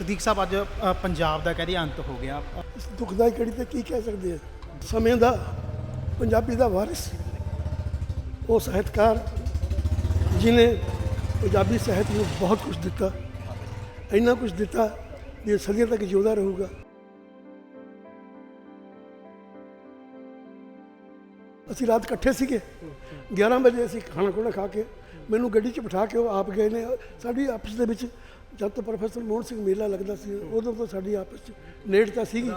ਸਦੀਕ ਸਾਹਿਬ ਅੱਜ ਅ, ਪੰਜਾਬ ਦਾ ਕਹਿੰਦੇ ਅੰਤ ਹੋ ਗਿਆ। ਇਸ ਦੁਖਦਾਈ ਘੜੀ ਤੇ ਕੀ ਕਹਿ ਸਕਦੇ ਆ? ਸਮੇਂ ਦਾ ਪੰਜਾਬੀ ਦਾ ਵਾਰਿਸ। ਉਹ ਸਾਹਿਤਕਾਰ ਜਿਨੇ ਪੰਜਾਬੀ ਸਾਹਿਤ ਨੂੰ ਬਹੁਤ ਕੁਝ ਦਿੱਤਾ। ਇੰਨਾ ਕੁਝ ਦਿੱਤਾ ਵੀ ਇਹ ਸਦੀਆਂ ਤੱਕ ਜਿਉਂਦਾ ਰਹੂਗਾ। ਅਸੀਂ ਰਾਤ ਇਕੱਠੇ ਸੀਗੇ। 11 ਵਜੇ ਅਸੀਂ ਖਾਣਾ ਖੁਣਾ ਖਾ ਕੇ ਮੈਨੂੰ ਗੱਡੀ 'ਚ ਬਿਠਾ ਕੇ ਉਹ ਆਪ ਗਏ ਨੇ। ਸਾਡੀ ਆਪਸ ਦੇ ਵਿੱਚ ਜਦ ਤੋਂ ਪ੍ਰੋਫੈਸਰ ਮੋਹਨ ਸਿੰਘ ਮੇਲਾ ਲੱਗਦਾ ਸੀ ਉਦੋਂ ਤੋਂ ਸਾਡੀ ਆਪਸ 'ਚ ਨੇੜਤਾ ਸੀਗੀ।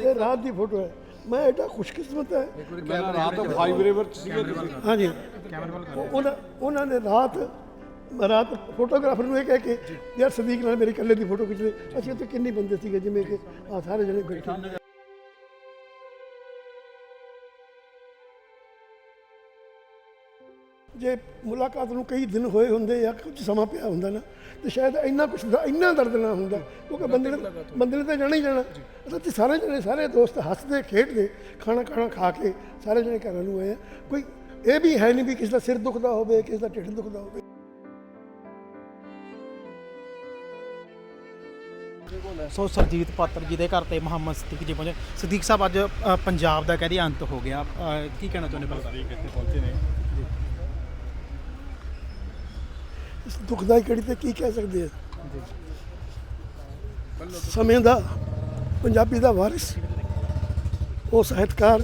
ਇਹ ਰਾਤ ਦੀ ਫੋਟੋ ਹੈ। ਮੈਂ ਐਡਾ ਖੁਸ਼ਕਿਸਮਤ ਹੈ। ਮੈਂ ਰਾਤ ਫਾਈਵ ਰਿਵਰ ਚ ਸੀਗੇ ਤੁਸੀਂ ਹਾਂਜੀ। ਉਹ- ਉਹਨਾਂ ਉਹਨਾਂ ਨੇ ਰਾਤ ਰਾਤ ਫੋਟੋਗ੍ਰਾਫਰ ਨੂੰ ਇਹ ਕਹਿ ਕੇ ਯਾਰ ਸਦੀਕ ਨਾਲ ਮੇਰੇ ਇਕੱਲੇ ਦੀ ਫੋਟੋ ਖਿੱਚ ਲੈ। ਅਸੀਂ ਉੱਥੇ ਕਿੰਨੇ ਬੰਦੇ ਸੀਗੇ ਜਿਵੇਂ ਕਿ ਆ ਸਾਰੇ ਜਣੇ ਬੈਠੇ। ਜੇ ਮੁਲਾਕਾਤ ਨੂੰ ਕਈ ਦਿਨ ਹੋਏ ਹੁੰਦੇ ਜਾਂ ਕੁਝ ਸਮਾਂ ਪਿਆ ਹੁੰਦਾ ਨਾ ਤੇ ਸ਼ਾਇਦ ਇੰਨਾ ਕੁਝ ਇੰਨਾ ਦਰਦ ਨਾ ਹੁੰਦਾ ਕਿਉਂਕਿ ਬੰਦੇ ਨੇ ਬੰਦੇ ਨੇ ਤਾਂ ਜਾਣਾ ਹੀ ਜਾਣਾ। ਅਸੀਂ ਸਾਰੇ ਜਣੇ ਸਾਰੇ ਦੋਸਤ ਹੱਸਦੇ ਖੇਡਦੇ ਖਾਣਾ ਖਾਣਾ ਖਾ ਕੇ ਸਾਰੇ ਜਣੇ ਘਰਾਂ ਨੂੰ ਆਏ ਕੋਈ ਇਹ ਵੀ ਹੈ ਨਹੀਂ ਵੀ ਕਿਸੇ ਦਾ ਸਿਰ ਦੁਖਦਾ ਹੋਵੇ ਕਿਸੇ ਦਾ ਢਿੱਡ ਦੁਖਦਾ ਹੋਵੇ। ਸੋ ਸਰਜੀਤ ਪਾਤਰ ਜੀ ਦੇ ਘਰ ਤੇ ਮੁਹੰਮਦ ਸਦੀਕ ਜੀ ਪਹੁੰਚੇ। ਸਦੀਕ ਸਾਹਿਬ ਅੱਜ ਪੰਜਾਬ ਦਾ ਕਹਿੰਦੇ ਅੰਤ ਹੋ ਗਿਆ। ਕੀ ਕਹਿਣਾ ਚਾਹੁੰਦੇ ਬਲ ਇੱਥੇ ਪਹੁੰਚੇ ਨੇ। ਇਸ ਦੁਖਦਾਈ ਘੜੀ ਤੇ ਕੀ ਕਹਿ ਸਕਦੇ ਆ? ਸਮੇਂ ਦਾ, ਪੰਜਾਬੀ ਦਾ ਵਾਰਿਸ। ਉਹ ਸਾਹਿਤਕਾਰ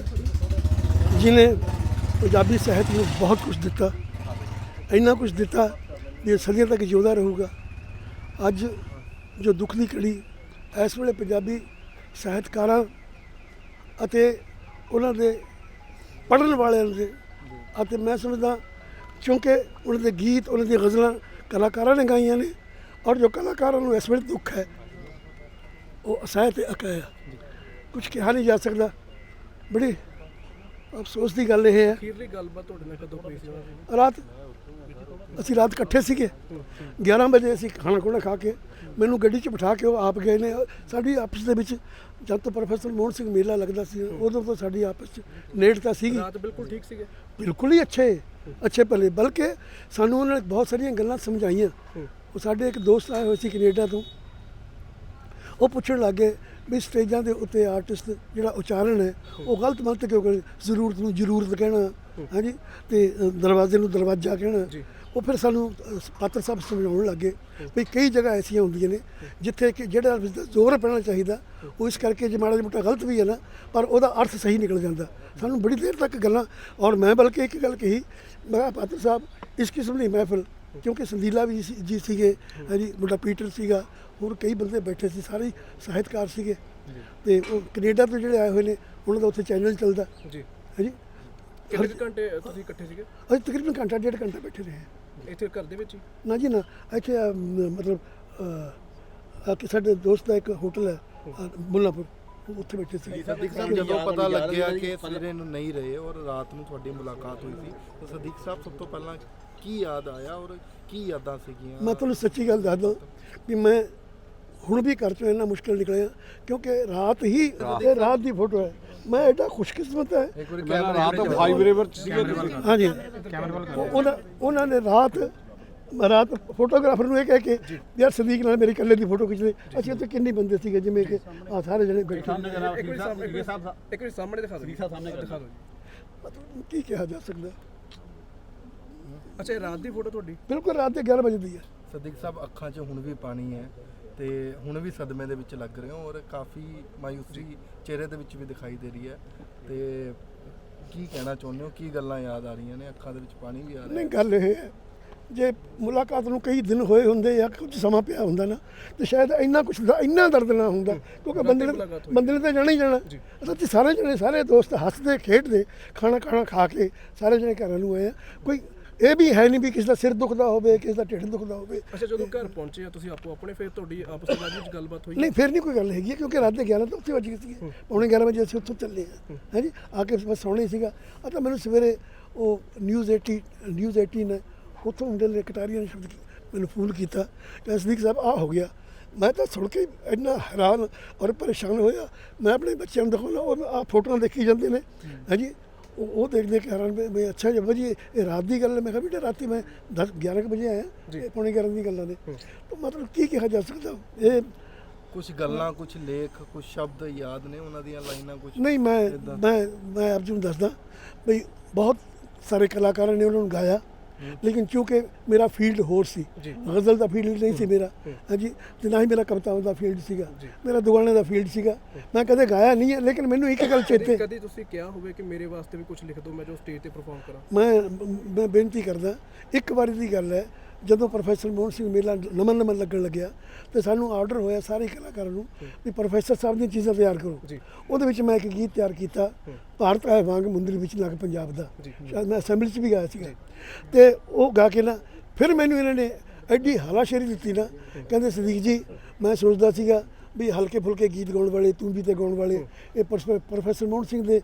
ਜਿਨੇ ਪੰਜਾਬੀ ਸਾਹਿਤ ਨੂੰ ਬਹੁਤ ਕੁਝ ਦਿੱਤਾ। ਇੰਨਾ ਕੁਝ ਦਿੱਤਾ ਵੀ ਸਦੀਆਂ ਤੱਕ ਜਿਉਂਦਾ ਰਹੂਗਾ। ਅੱਜ ਜੋ ਦੁੱਖ ਦੀ ਘੜੀ, ਇਸ ਵੇਲੇ ਪੰਜਾਬੀ ਸਾਹਿਤਕਾਰਾਂ ਅਤੇ ਉਹਨਾਂ ਦੇ ਪੜ੍ਹਨ ਵਾਲਿਆਂ ਦੇ ਅਤੇ ਮੈਂ ਸਮਝਦਾ, ਕਿਉਂਕਿ ਉਹਨਾਂ ਦੇ ਗੀਤ, ਉਹਨਾਂ ਦੀਆਂ ਗਜ਼ਲਾਂ ਕਲਾਕਾਰਾਂ ਨੇ ਗਾਈਆਂ ਨੇ ਔਰ ਜੋ ਕਲਾਕਾਰਾਂ ਨੂੰ ਇਸ ਵੇਲੇ ਦੁੱਖ ਹੈ ਉਹ ਅਸਹਿ ਤੇ ਅਕਹਿ ਆ। ਕੁਝ ਕਿਹਾ ਨਹੀਂ ਜਾ ਸਕਦਾ। ਬੜੀ ਅਫਸੋਸ ਦੀ ਗੱਲ ਇਹ ਹੈ। ਅਖੀਰਲੀ ਗੱਲਬਾਤ ਤੁਹਾਡੇ ਨਾਲ ਕਦੋਂ ਹੋਈ? ਸੀ ਰਾਤ ਅਸੀਂ ਰਾਤ ਇਕੱਠੇ ਸੀਗੇ। 11 ਵਜੇ ਅਸੀਂ ਖਾਣਾ ਖੁਣਾ ਖਾ ਕੇ ਮੈਨੂੰ ਗੱਡੀ 'ਚ ਬਿਠਾ ਕੇ ਉਹ ਆਪ ਗਏ ਨੇ। ਸਾਡੀ ਆਪਸ ਦੇ ਵਿੱਚ ਜਦ ਤੋਂ ਪ੍ਰੋਫੈਸਰ ਮੋਹਨ ਸਿੰਘ ਮੇਲਾ ਲੱਗਦਾ ਸੀ ਉਦੋਂ ਤੋਂ ਸਾਡੀ ਆਪਸ 'ਚ ਨੇੜਤਾ ਸੀਗੀ। ਰਾਤ ਬਿਲਕੁਲ ਠੀਕ ਸੀਗੇ? ਬਿਲਕੁਲ ਹੀ ਅੱਛੇ। ਅੱਛੇ ਭਲੇ ਬਲਕਿ ਸਾਨੂੰ ਉਹਨਾਂ ਨੇ ਬਹੁਤ ਸਾਰੀਆਂ ਗੱਲਾਂ ਸਮਝਾਈਆਂ। ਉਹ ਸਾਡੇ ਇੱਕ ਦੋਸਤ ਆਏ ਹੋਏ ਸੀ ਕੈਨੇਡਾ ਤੋਂ। ਉਹ ਪੁੱਛਣ ਲੱਗੇ ਵੀ ਸਟੇਜਾਂ ਦੇ ਉੱਤੇ ਆਰਟਿਸਟ ਜਿਹੜਾ ਉਚਾਰਨ ਹੈ ਉਹ ਗਲਤ ਮਲਤ ਕਿਉਂ ਕਰੇ? ਜ਼ਰੂਰਤ ਨੂੰ ਜ਼ਰੂਰਤ ਕਹਿਣਾ। ਹਾਂਜੀ? ਤੇ ਦਰਵਾਜ਼ੇ ਨੂੰ ਦਰਵਾਜ਼ਾ ਕਹਿਣਾ। ਉਹ ਫਿਰ ਸਾਨੂੰ ਪਾਤਰ ਸਾਹਿਬ ਸਮਝਾਉਣ ਲੱਗੇ ਵੀ ਕਈ ਜਗ੍ਹਾ ਐਸੀਆਂ ਹੁੰਦੀਆਂ ਨੇ ਜਿੱਥੇ ਕਿ ਜਿਹੜਾ ਜ਼ੋਰ ਪੈਣਾ ਚਾਹੀਦਾ ਉਹ ਇਸ ਕਰਕੇ ਜੇ ਮਾੜਾ ਜਿਹਾ ਮੋਟਾ ਗਲਤ ਵੀ ਹੈ ਨਾ ਪਰ ਉਹਦਾ ਅਰਥ ਸਹੀ ਨਿਕਲ ਜਾਂਦਾ। ਸਾਨੂੰ ਬੜੀ ਦੇਰ ਤੱਕ ਗੱਲਾਂ ਔਰ ਮੈਂ ਬਲਕਿ ਇੱਕ ਗੱਲ ਕਹੀ ਮੈਂ ਪਾਤਰ ਸਾਹਿਬ ਇਸ ਕਿਸਮ ਦੀ ਮਹਿਫਲ ਕਿਉਂਕਿ ਸੰਦੀਲਾ ਵੀ ਜੀ ਸੀਗੇ ਹਾਂਜੀ ਮੁੰਡਾ ਪੀਟਰ ਸੀਗਾ ਹੋਰ ਕਈ ਬੰਦੇ ਬੈਠੇ ਸੀ ਸਾਰੇ ਸਾਹਿਤਕਾਰ ਸੀਗੇ। ਤੇ ਉਹ ਕੈਨੇਡਾ ਤੋਂ ਜਿਹੜੇ ਆਏ ਹੋਏ ਨੇ ਉਹਨਾਂ ਦਾ ਉੱਥੇ ਚੈਨਲ ਚੱਲਦਾ। ਜੀ। ਹਾਂਜੀ। ਕਿੰਨੇ ਘੰਟੇ ਤੁਸੀਂ ਇਕੱਠੇ ਸੀਗੇ? ਅਸੀਂ ਤਕਰੀਬਨ ਘੰਟਾ ਡੇਢ ਘੰਟਾ ਬੈਠੇ ਰਹੇ ਹਾਂ। ਇੱਥੇ ਘਰ ਦੇ ਵਿੱਚ ਹੀ? ਨਾ ਜੀ ਨਾ ਇੱਥੇ ਮਤਲਬ ਅਹ, ਆ ਕਿ ਸਾਡੇ ਦੋਸਤ ਦਾ ਇੱਕ ਹੋਟਲ ਹੈ ਅਹ, ਮੁੱਲਾਂਪੁਰ। ਉੱਥੇ ਬੈਠੇ ਸੀ। ਸਦੀਕ ਸਾਹਿਬ ਜਦੋਂ ਪਤਾ ਲੱਗਿਆ ਕਿ ਸਵੇਰੇ ਨੂੰ ਨਹੀਂ ਰਹੇ ਔਰ ਰਾਤ ਨੂੰ ਤੁਹਾਡੀ ਮੁਲਾਕਾਤ ਹੋਈ ਸੀ ਤਾਂ ਸਦੀਕ ਸਾਹਿਬ ਸਭ ਤੋਂ ਪਹਿਲਾਂ ਕੀ ਯਾਦ ਆਇਆ ਔਰ ਕੀ ਯਾਦਾਂ ਸੀਗੀਆਂ? ਮੈਂ ਤੁਹਾਨੂੰ ਸੱਚੀ ਗੱਲ ਦੱਸਦਾ ਵੀ ਮੈਂ ਹੁਣ ਵੀ ਘਰ ਚੋਂ ਇੰਨਾ ਮੁਸ਼ਕਿਲ ਨਿਕਲਿਆ ਕਿਉਂਕਿ ਰਾਤ ਹੀ ਇਹ ਰਾਤ ਦੀ ਫੋਟੋ ਹੈ। ਮੈਂ ਐਡਾ ਖੁਸ਼ਕਿਸਮਤ ਹੈ। ਮੈਂ ਰਾਤ ਫਾਈਵ ਰਿਵਰ ਚ ਸੀਗੇ ਹਾਂਜੀ। ਉਹ- ਉਹਨਾਂ ਉਹਨਾਂ ਨੇ ਰਾਤ ਰਾਤ ਫੋਟੋਗ੍ਰਾਫਰ ਨੂੰ ਇਹ ਕਹਿ ਕੇ ਯਾਰ ਸਦੀਕ ਨਾਲ ਮੇਰੇ ਇਕੱਲੇ ਦੀ ਫੋਟੋ ਖਿੱਚ ਲੈ ਅਸੀਂ ਉੱਥੇ ਕਿੰਨੇ ਬੰਦੇ ਸੀਗੇ ਜਿਵੇਂ ਕਿ ਆ ਸਾਰੇ ਜਣੇ ਬੈਠੇ। ਇੱਕ ਵਾਰੀ ਸਾਹਮਣੇ ਇੱਕ ਵਾਰੀ ਸਾਹਮਣੇ ਦਿਖਾ ਦਿਓ। ਸੀਸਾ ਸਾਹਮਣੇ ਦਿਖਾ ਦਿਓ। ਮਤਲਬ ਕੀ ਕਿਹਾ ਜਾ ਸਕਦਾ। ਅੱਛਾ ਰਾਤ ਦੀ ਫੋਟੋ ਤੁਹਾਡੀ? ਬਿਲਕੁਲ ਰਾਤ ਦੇ 11 ਵਜੇ ਦੀ ਹੈ। ਸਦੀਕ ਸਾਹਿਬ ਅੱਖਾਂ 'ਚ ਹੁਣ ਵੀ ਪਾਣੀ ਹੈ। ਤੇ ਹੁਣ ਵੀ ਸਦਮੇ ਦੇ ਵਿੱਚ ਲੱਗ ਰਹੇ ਹੋ ਔਰ ਕਾਫੀ ਮਾਯੂਸੀ ਚਿਹਰੇ ਦੇ ਵਿੱਚ ਵੀ ਦਿਖਾਈ ਦੇ ਰਹੀ ਹੈ ਤੇ ਕੀ ਕਹਿਣਾ ਚਾਹੁੰਦੇ ਹੋ? ਕੀ ਗੱਲਾਂ ਯਾਦ ਆ ਰਹੀਆਂ ਨੇ? ਅੱਖਾਂ ਦੇ ਵਿੱਚ ਪਾਣੀ ਵੀ ਆ ਰਿਹਾ ਨਹੀਂ ਗੱਲ ਇਹ ਹੈ ਜੇ ਮੁਲਾਕਾਤ ਨੂੰ ਕਈ ਦਿਨ ਹੋਏ ਹੁੰਦੇ ਜਾਂ ਕੁਝ ਸਮਾਂ ਪਿਆ ਹੁੰਦਾ ਨਾ ਤੇ ਸ਼ਾਇਦ ਇੰਨਾ ਕੁਝ ਇੰਨਾ ਦਰਦ ਨਾ ਹੁੰਦਾ ਕਿਉਂਕਿ ਬੰਦੇ ਨੇ। ਬੰਦੇ ਨੇ ਤਾਂ ਜਾਣਾ ਹੀ ਜਾਣਾ। ਅਸੀਂ ਸਾਰੇ ਜਣੇ ਸਾਰੇ ਦੋਸਤ ਹੱਸਦੇ ਖੇਡਦੇ ਖਾਣਾ ਖਾਣਾ ਖਾ ਕੇ ਸਾਰੇ ਜਣੇ ਘਰਾਂ ਨੂੰ ਆਏ ਆ। ਕੋਈ ਇਹ ਵੀ ਹੈ ਨਹੀਂ ਵੀ ਕਿਸੇ ਦਾ ਸਿਰ ਦੁਖਦਾ ਹੋਵੇ ਕਿਸੇ ਦਾ ਢਿੱਡ ਦੁਖਦਾ ਹੋਵੇ। ਅੱਛਾ ਜਦੋਂ ਘਰ ਪਹੁੰਚੇ ਆ ਤੁਸੀਂ ਆਪੋ ਆਪਣੇ ਫਿਰ ਤੁਹਾਡੀ ਆਪਸ ਵਿੱਚ ਗੱਲਬਾਤ ਹੋਈ? ਨਹੀਂ ਫਿਰ ਨਹੀਂ ਕੋਈ ਗੱਲ ਹੈਗੀ ਹੈ, ਕਿਉਂਕਿ ਰਾਤ ਦੇ 11 ਤੋਂ ਉੱਥੇ ਵੱਜ ਗਏ ਸੀਗੇ। ਪੌਣੇ 11 ਵਜੇ ਅਸੀਂ ਉੱਥੋਂ ਚੱਲੇ ਹਾਂ। ਹਾਂਜੀ ਆ ਕੇ ਬਸ ਸੌਣਾ ਹੀ ਸੀਗਾ। ਆ ਤਾਂ ਮੈਨੂੰ ਸਵੇਰੇ ਉਹ ਨਿਊਜ਼ 80 ਨਿਊਜ਼ 18 ਨੇ ਉੱਥੋਂ ਹੁੰਦੇ ਨੇ ਕਟਾਰੀਆਂ ਨੇ ਸ਼ਬਦ ਮੈਨੂੰ ਫੋਨ ਕੀਤਾ। ਕਿ ਸਦੀਕ ਸਾਹਿਬ ਆ ਹੋ ਗਿਆ। ਮੈਂ ਤਾਂ ਸੁਣ ਕੇ ਇੰਨਾ ਹੈਰਾਨ ਔਰ ਪਰੇਸ਼ਾਨ ਹੋਇਆ। ਮੈਂ ਆਪਣੇ ਬੱਚਿਆਂ ਨੂੰ ਦਿਖਾਉਣਾ ਉਹ ਆ ਫੋਟੋਆਂ ਦੇਖੀ ਜਾਂਦੇ ਨੇ। ਹਾਂਜੀ ਅੱਛਾ ਜੀ ਬਾਬਾ ਜੀ ਇਹ ਰਾਤ ਦੀ ਗੱਲ ਹੈ। ਮੈਂ ਕਿਹਾ ਬੇਟਾ ਰਾਤੀ ਮੈਂ 10 11 ਕੁ ਵਜੇ ਆਇਆ ਇਹ ਪੌਣੇ 11 ਦੀ ਗੱਲਾਂ ਨੇ ਤਾਂ ਮਤਲਬ ਕੀ ਕਿਹਾ ਜਾ ਸਕਦਾ? ਇਹ ਕੁਝ ਗੱਲਾਂ ਕੁਝ ਲੇਖ ਕੁਝ ਸ਼ਬਦ ਯਾਦ ਨੇ ਉਹਨਾਂ ਦੀਆਂ ਲਾਈਨਾਂ ਕੁਝ ਨਹੀਂ ਮੈਂ। ਮੈਂ ਮੈਂ ਆਪ ਜੀ ਨੂੰ ਦੱਸਦਾ ਬਈ ਬਹੁਤ ਸਾਰੇ ਕਲਾਕਾਰਾਂ ਨੇ ਉਹਨਾਂ ਨੂੰ ਗਾਇਆ। ਲੇਕਿਨ ਕਿਉਂਕਿ ਮੇਰਾ ਫੀਲਡ ਹੋਰ ਸੀ ਗਜ਼ਲ ਦਾ ਫੀਲਡ ਨਹੀਂ ਸੀ ਮੇਰਾ ਹਾਂਜੀ ਤੇ ਨਾ ਹੀ ਮੇਰਾ ਕਵਿਤਾਵਾਂ ਦਾ ਫੀਲਡ ਸੀਗਾ ਮੇਰਾ ਦੁਆਣੇ ਦਾ ਫੀਲਡ ਸੀਗਾ। ਮੈਂ ਕਦੇ ਗਾਇਆ ਨਹੀਂ ਹੈ ਲੇਕਿਨ ਮੈਨੂੰ ਇੱਕ ਗੱਲ ਚੇਤੇ ਕਦੀ ਤੁਸੀਂ ਕਿਹਾ ਹੋਵੇ ਕਿ ਮੇਰੇ ਵਾਸਤੇ ਵੀ ਕੁਝ ਲਿਖ ਦਿਓ ਮੈਂ ਜੋ ਸਟੇਜ ਤੇ ਪਰਫਾਰਮ ਕਰਾਂ। ਮੈਂ ਮੈਂ ਬੇਨਤੀ ਕਰਦਾ ਇੱਕ ਵਾਰੀ ਦੀ ਗੱਲ ਹੈ ਜਦੋਂ ਪ੍ਰੋਫੈਸਰ ਮੋਹਨ ਸਿੰਘ ਮੇਲਾ ਨਮਨ ਨਮਨ ਲੱਗਣ ਲੱਗਿਆ ਤੇ ਸਾਨੂੰ ਆਰਡਰ ਹੋਇਆ ਸਾਰੇ ਕਲਾਕਾਰਾਂ ਨੂੰ ਵੀ ਪ੍ਰੋਫੈਸਰ ਸਾਹਿਬ ਦੀਆਂ ਚੀਜ਼ਾਂ ਤਿਆਰ ਕਰੋ। ਉਹਦੇ ਵਿੱਚ ਮੈਂ ਇੱਕ ਗੀਤ ਤਿਆਰ ਕੀਤਾ ਭਾਰਤ ਹੈ ਵਾਂਗ ਮੁੰਦਰੀ ਵਿੱਚ ਲੱਗ ਪੰਜਾਬ ਦਾ। ਸ਼ਾਇਦ ਮੈਂ ਅਸੈਂਬਲੀ 'ਚ ਵੀ ਗਾਇਆ ਸੀਗਾ। ਤੇ ਉਹ ਗਾ ਕੇ ਨਾ ਫਿਰ ਮੈਨੂੰ ਇਹਨਾਂ ਨੇ ਐਡੀ ਹਲਾਸ਼ੇਰੀ ਦਿੱਤੀ ਨਾ ਕਹਿੰਦੇ ਸਦੀਕ ਜੀ ਮੈਂ ਸੋਚਦਾ ਸੀਗਾ ਵੀ ਹਲਕੇ ਫੁਲਕੇ ਗੀਤ ਗਾਉਣ ਵਾਲੇ ਤੂੰ ਵੀ ਤੇ ਗਾਉਣ ਵਾਲੇ ਇਹ ਪ੍ਰੋਫੈ- ਪ੍ਰੋਫੈਸਰ ਮੋਹਨ ਸਿੰਘ ਦੇ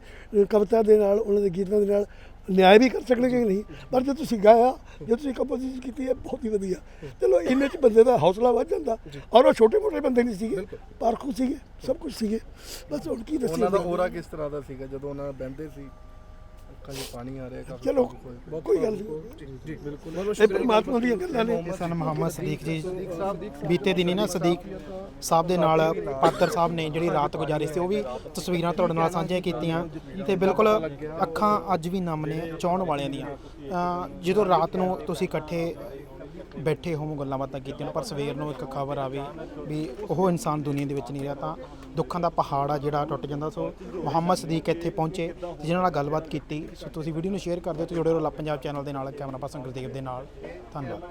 ਕਵਿਤਾ ਦੇ ਨਾਲ ਉਹਨਾਂ ਦੇ ਗੀਤਾਂ ਦੇ ਨਾਲ ਨਿਆਂ ਵੀ ਕਰ ਸਕਣਗੇ ਕਿ ਨਹੀਂ? ਪਰ ਜੇ ਤੁਸੀਂ ਗਾਇਆ ਜੇ ਤੁਸੀਂ ਕੰਪੋਜੀਸ਼ਨ ਕੀਤੀ ਹੈ ਬਹੁਤ ਹੀ ਵਧੀਆ। ਚਲੋ ਇੰਨੇ ਚ ਬੰਦੇ ਦਾ ਹੌਸਲਾ ਵੱਧ ਜਾਂਦਾ ਔਰ ਉਹ ਛੋਟੇ ਮੋਟੇ ਬੰਦੇ ਨਹੀਂ ਸੀਗੇ ਪਾਰਖੂ ਸੀਗੇ ਸਭ ਕੁਝ ਸੀਗੇ। ਬਸ ਹੁਣ ਕੀ ਦੱਸੀਏ ਉਹਨਾਂ ਦਾ ਔਰਾ ਕਿਸ ਤਰ੍ਹਾਂ ਦਾ ਸੀਗਾ ਜਦੋਂ ਉਹਨਾਂ ਬਹਿੰਦੇ ਸੀ? ਅੱਖਾਂ 'ਚ ਪਾਣੀ ਆ ਰਿਹਾ ਕਾਫੀ ਚਲੋ ਭਾਵੁਕ ਹੋਏ। ਕੋਈ ਗੱਲ ਨਹੀਂ। ਜੀ ਬਿਲਕੁਲ। ਬਹੁਤ ਇਹ ਪਰਮਾਤਮਾ ਦੀਆਂ ਗੱਲਾਂ ਨੇ। ਇਹ ਸਨ ਮੁਹੰਮਦ ਸਦੀਕ ਜੀ। ਬੀਤੇ ਦਿਨੀ ਨਾ ਸਦੀਕ ਸਾਹਿਬ ਦੇ ਨਾਲ ਪਾਤਰ ਸਾਹਿਬ ਨੇ ਜਿਹੜੀ ਰਾਤ ਗੁਜ਼ਾਰੀ ਸੀ ਉਹ ਵੀ ਤਸਵੀਰਾਂ ਤੁਹਾਡੇ ਨਾਲ ਸਾਂਝੀਆਂ ਕੀਤੀਆਂ। ਤੇ ਬਿਲਕੁਲ ਅੱਖਾਂ ਅੱਜ ਵੀ ਨਮ ਨੇ ਚਾਹਣ ਵਾਲਿਆਂ ਦੀਆਂ। ਅਹ ਜਦੋਂ ਰਾਤ ਨੂੰ ਤੁਸੀਂ ਇਕੱਠੇ ਬੈਠੇ ਹੋਵੋ ਗੱਲਾਂ ਬਾਤਾਂ ਕੀਤੀਆਂ ਪਰ ਸਵੇਰ ਨੂੰ ਇੱਕ ਖਬਰ ਆਵੇ ਵੀ ਉਹ ਇਨਸਾਨ ਦੁਨੀਆ ਦੇ ਵਿੱਚ ਨਹੀਂ ਰਿਹਾ, ਤਾਂ ਦੁੱਖਾਂ ਦਾ ਪਹਾੜ ਆ ਜਿਹੜਾ ਟੁੱਟ ਜਾਂਦਾ। ਸੋ ਮੁਹੰਮਦ ਸਦੀਕ ਇੱਥੇ ਪਹੁੰਚੇ ਤੇ ਜਿਨ੍ਹਾਂ ਨਾਲ ਗੱਲਬਾਤ ਕੀਤੀ। ਸੋ ਤੁਸੀਂ ਵੀਡੀਓ ਨੂੰ ਸ਼ੇਅਰ ਕਰ ਦਿਓ ਤੇ ਜੁੜੇ ਰਹੋ ਲਾ ਪੰਜਾਬ ਚੈਨਲ ਦੇ ਨਾਲ, ਕੈਮਰਾ ਪਰਸਨ ਗੁਰਦੇਵ ਦੇ ਨਾਲ। ਧੰਨਵਾਦ।